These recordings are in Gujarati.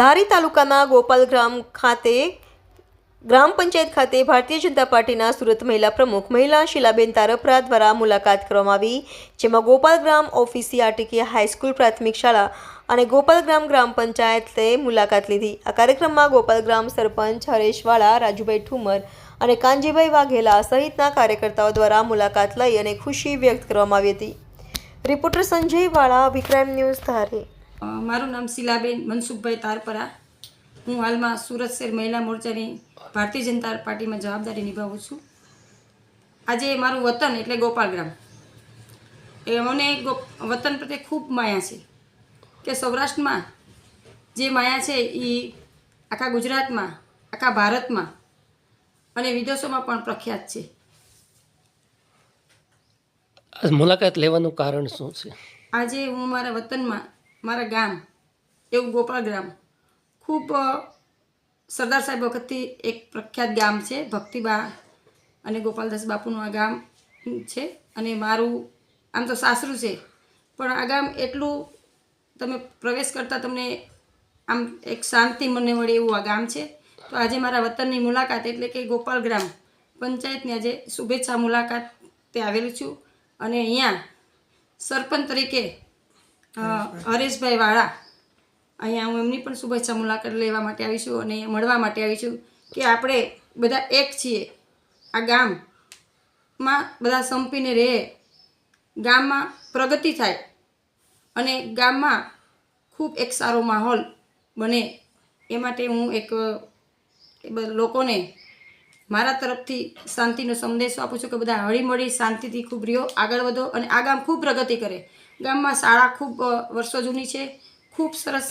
ધારી તાલુકાના ગોપાલગ્રામ ખાતે, ગ્રામ પંચાયત ખાતે ભારતીય જનતા પાર્ટીના સુરત મહિલા પ્રમુખ મહિલા શીલાબેન તારપરા દ્વારા મુલાકાત કરવામાં આવી, જેમાં ગોપાલગ્રામ ઓફિસી આટીકી હાઈસ્કૂલ પ્રાથમિક શાળા અને ગોપાલગ્રામ ગ્રામ પંચાયતે મુલાકાત લીધી. આ કાર્યક્રમમાં ગોપાલગ્રામ સરપંચ હરેશવાળા, રાજુભાઈ ઠુમર અને કાનજીભાઈ વાઘેલા સહિતના કાર્યકર્તાઓ દ્વારા મુલાકાત લઈ અને ખુશી વ્યક્ત કરવામાં આવી હતી. રિપોર્ટર સંજય વાળા વિક્રમ ન્યૂઝ ધારી. મારું નામ શીલાબેન મનસુખભાઈ તારપરા. હું હાલમાં સુરત શહેર મહિલા મોરચાની ભારતીય જનતા પાર્ટીમાં જવાબદારી નિભાવું છું. આજે મારું વતન એટલે ગોપાલગ્રામ એ મને વતન પ્રત્યે ખૂબ માયા છે કે સૌરાષ્ટ્રમાં જે માયા છે એ આખા ગુજરાતમાં, આખા ભારતમાં અને વિદેશોમાં પણ પ્રખ્યાત છે. મુલાકાત લેવાનું કારણ શું છે? આજે હું મારા વતનમાં, મારા ગામ, એવું ગોપાલ ગ્રામ, ખૂબ સરદાર સાહેબ વખતથી એક પ્રખ્યાત ગામ છે, ભક્તિબા અને ગોપાલદાસ બાપુનું આ ગામ છે અને મારું, આમ તો સાસરું છે, પણ આ ગામ એટલું તમે પ્રવેશ કરતાં તમને આમ એક શાંતિ મને મળે એવું આ ગામ છે. તો આજે મારા વતનની મુલાકાત એટલે કે ગોપાલ ગ્રામ પંચાયતની આજે શુભેચ્છા મુલાકાત તે આવેલું છું. અને અહીંયા સરપંચ તરીકે હરેશભાઈ. વાળા. અહીંયા હું એમની પણ શુભેચ્છા મુલાકાત લેવા માટે આવી છું અને મળવા માટે આવી છું કે આપણે બધા એક છીએ. આ ગામમાં બધા સંપીને રહે. ગામમાં પ્રગતિ થાય અને ગામમાં ખૂબ એક સારો માહોલ બને. એ માટે હું એક લોકોને મારા તરફથી શાંતિનો સંદેશો આપું છું કે બધા હળીમળી શાંતિથી ખૂબ રહ્યો, આગળ વધો અને આ ગામ ખૂબ પ્રગતિ કરે. ગામમાં શાળા ખૂબ વર્ષો જૂની છે. ખૂબ સરસ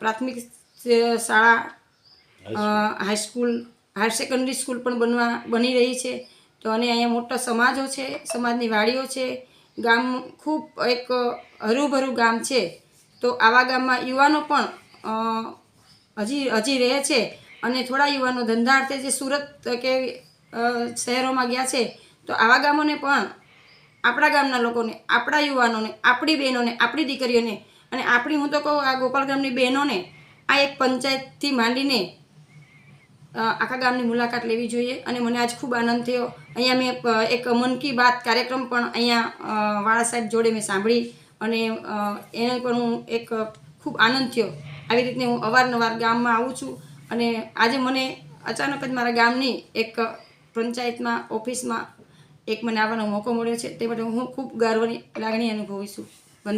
પ્રાથમિક શાળા હાઈસ્કૂલ હાયર સેકન્ડરી સ્કૂલ પણ બનવા, બની રહી છે. તો અને અહીંયા મોટા સમાજો છે, સમાજની વાડીઓ છે. ગામ ખૂબ એક હરુભરું ગામ છે. તો આવા ગામમાં યુવાનો પણ હજી હજી રહે છે. અને થોડા યુવાનો ધંધાર્થે જે સુરત કે શહેરોમાં ગયા છે, તો આવા ગામોને પણ, આપણા ગામના લોકોને, આપણા યુવાનોને, આપણી બહેનોને, આપણી દીકરીઓને અને આપણી હું તો કહું આ ગોપાલ ગામની બહેનોને આ એક પંચાયતથી માંડીને આખા ગામની મુલાકાત લેવી જોઈએ. અને મને આજ ખૂબ આનંદ થયો. અહીંયા મેં એક મન કી બાત કાર્યક્રમ પણ અહીંયા વાળા સાહેબ જોડે મેં સાંભળી અને એને પણ હું એક ખૂબ આનંદ થયો. આવી રીતે હું અવારનવાર ગામમાં આવું છું. અને આજે મને અચાનક જ મારા ગામની એક પંચાયતમાં, ઓફિસમાં એક મને આવવાનો મોકો મળ્યો છે. તે માટે હું ખૂબ ગર્વની લાગણી અનુભવું છું.